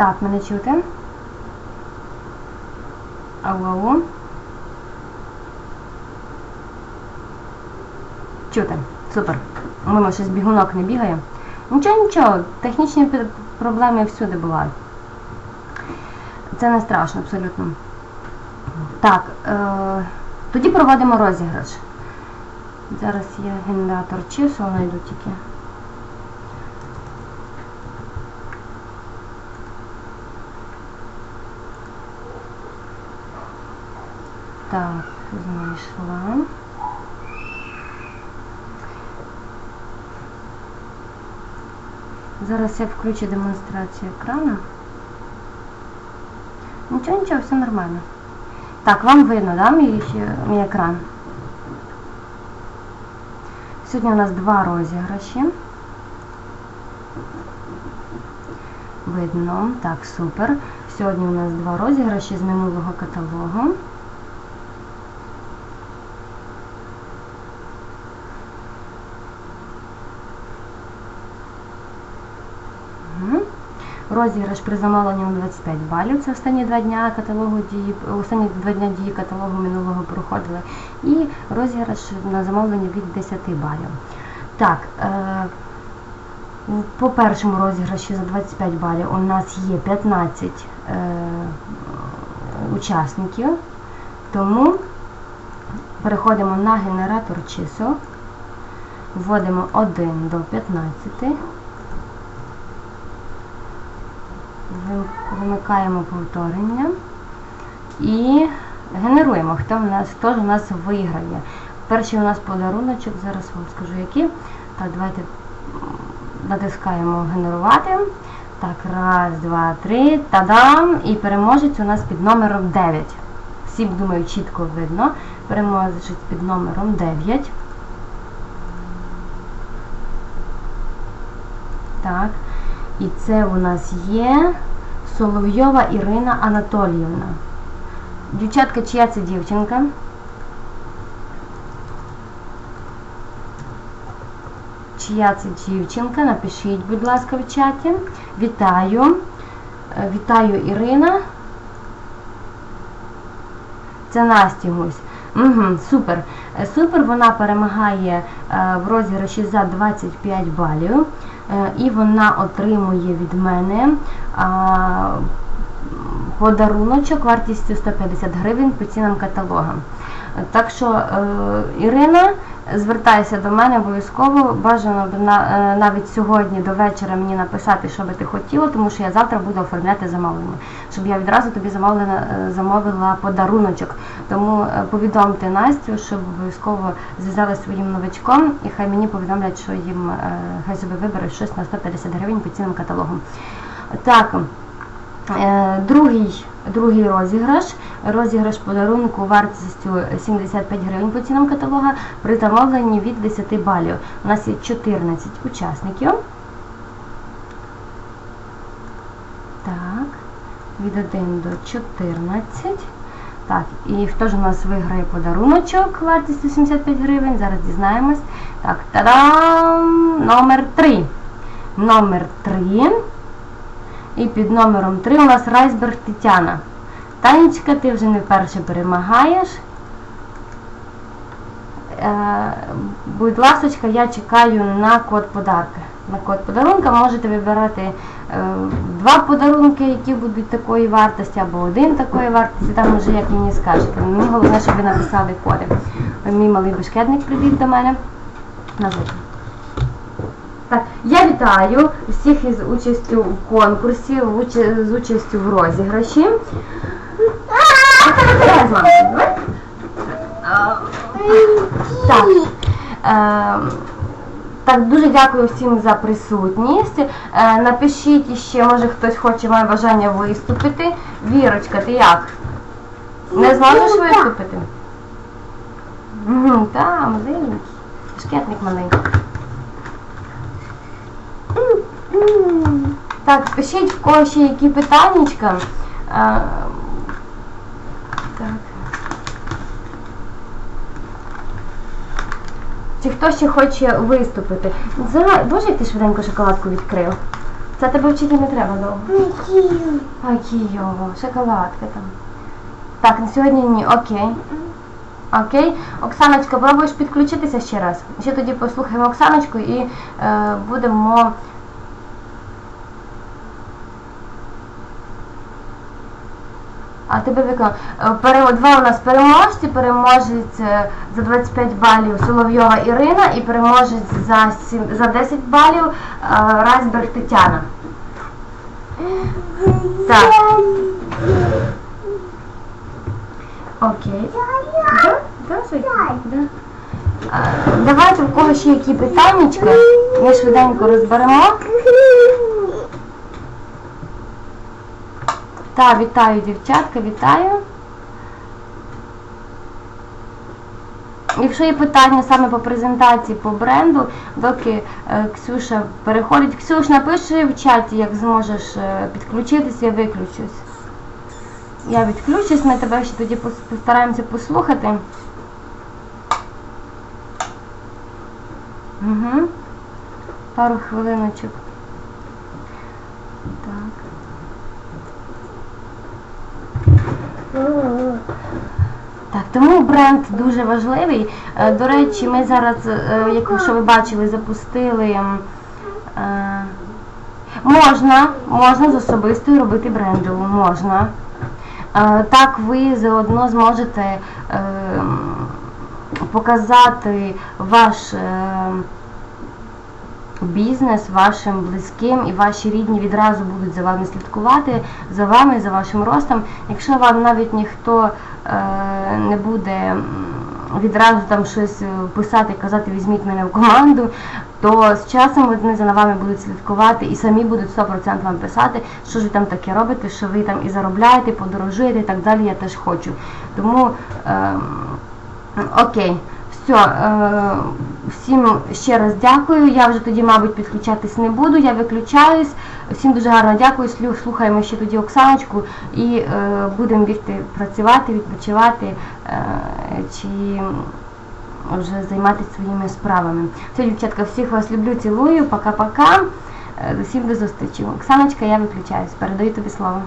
Так, мене чути. Ау. Чути. Супер. Мимо щось бігунок не бігає. Нічого, нічого, технічні проблеми всюди бувають. Це не страшно абсолютно. Так, е, тоді проводимо розіграш. Зараз я генератор чисел знайду тільки. Так, знайшла. Зараз я включу демонстрацію екрану. Нічого, нічого, все нормально. Так, вам видно, да, мій, мій екран? Сьогодні у нас два розіграші. Видно, так, супер. Сьогодні у нас два розіграші з минулого каталогу. Розіграш при замовленні на 25 балів. Це останні два дня каталогу дії, останні два дня дії каталогу минулого проходили. І розіграш на замовлення від 10 балів. Так, е, по першому розіграші за 25 балів у нас є 15 е, учасників. Тому переходимо на генератор чисел, вводимо 1 до 15. Вимикаємо повторення і генеруємо, хто в нас, хто ж у нас виграє. Перший у нас подаруночок, зараз вам скажу який. Так, давайте натискаємо генерувати. Так, раз, два, три, тадам! І переможець у нас під номером 9. Всім, думаю, чітко видно. Переможець під номером 9. Так. І це у нас є Соловйова Ірина Анатоліївна. Дівчатка, чия це дівчинка? Чия це дівчинка? Напишіть, будь ласка, в чаті. Вітаю. Е, Вітаю, Ірина. Це Насті Гусь. Угу, супер. Е, Супер, вона перемагає е, в розіграші за 25 балів. Е, і вона отримує від мене а, подаруночок вартістю 150 гривень по цінам каталога. Е, Так що, е, Ірина, звертайся до мене обов'язково. Бажано е, навіть сьогодні до вечора мені написати, що би ти хотіла, тому що я завтра буду оформляти замовлення, щоб я відразу тобі замовила, е, замовила подаруночок. Тому е, повідомте Настю, щоб обов'язково зв'язалися своїм новачком, і хай мені повідомлять, що їм хай собі вибере щось на 150 гривень по цінам каталогу. Так. Е, Другий, другий розіграш. Розіграш подарунку вартістю 75 гривень по цінам каталога при замовленні від 10 балів. У нас є 14 учасників. Так, від 1 до 14. Так, і хто ж у нас виграє подаруночок вартістю 75 гривень? Зараз дізнаємось. Так, та-дам! Номер 3. Номер 3. І під номером 3 у нас Райсберг Тетяна. Танечка, ти вже не вперше перемагаєш. Е, будь ласочка, я чекаю на код подарка. На код подарунка можете вибирати е, два подарунки, які будуть такої вартості, або один такої вартості, там вже як мені скажете. Мені головне, щоб ви написали коди. Мій малий бешкетник прибіг до мене. Назвати. Так, я вітаю всіх із участю в конкурсі, з участю в розіграші. Давай. Так. Так, дуже дякую всім за присутність. Е, напишіть ще, може хтось хоче, має бажання виступити. Вірочка, ти як? Не зможеш виступити? Так, маленький. Шкетник маленький. Так, пишіть в кого ще які питаннячка. Е, так. Чи хто ще хоче виступити? За... Боже, як ти швиденько шоколадку відкрив. Це тебе вчити не треба довго. Окей, його, шоколадка там. Так, на сьогодні ні, окей. Окей. Оксаночка, пробуєш підключитися ще раз. Ще тоді послухаємо Оксаночку і е, будемо. А тебе вікно. Е, Два у нас переможці, переможець е, за 25 балів Соловйова Ірина і переможець за, сім- за 10 балів е, Райсберг Тетяна. Так. Окей. Да? Да? Да. А, Давайте в кого ще які питаннячка, ми швиденько розберемо. Так, вітаю, дівчатка, вітаю. Якщо є питання саме по презентації по бренду, доки е, Ксюша переходить. Ксюш, напиши в чаті, як зможеш е, підключитися, я виключусь. Я відключусь, ми тебе ще тоді постараємося послухати. Угу. Пару хвилиночок. Так. Так, тому бренд дуже важливий. Е, До речі, ми зараз, е, якщо ви бачили, запустили. е, Можна, можна з особистою робити брендову, можна. Так ви заодно зможете показати ваш бізнес вашим близьким і ваші рідні відразу будуть за вами слідкувати, за вами, за вашим ростом. Якщо вам навіть ніхто е, не буде відразу там щось е, писати, казати, візьміть мене в команду, то з часом вони за вами будуть слідкувати і самі будуть 100% вам писати, що ж ви там таке робите, що ви там і заробляєте, подорожуєте і так далі, я теж хочу. Тому ем, Окей, все. Е, всім ще раз дякую. Я вже тоді, мабуть, підключатись не буду. Я виключаюсь. Всім дуже гарно дякую. Слухаємо ще тоді Оксаночку і е, будемо бігти працювати, відпочивати е, чи вже займатися своїми справами. Все, дівчатка, всіх вас люблю, цілую. Пока-пока. Е, Всім до зустрічі. Оксаночка, я виключаюсь. Передаю тобі слово.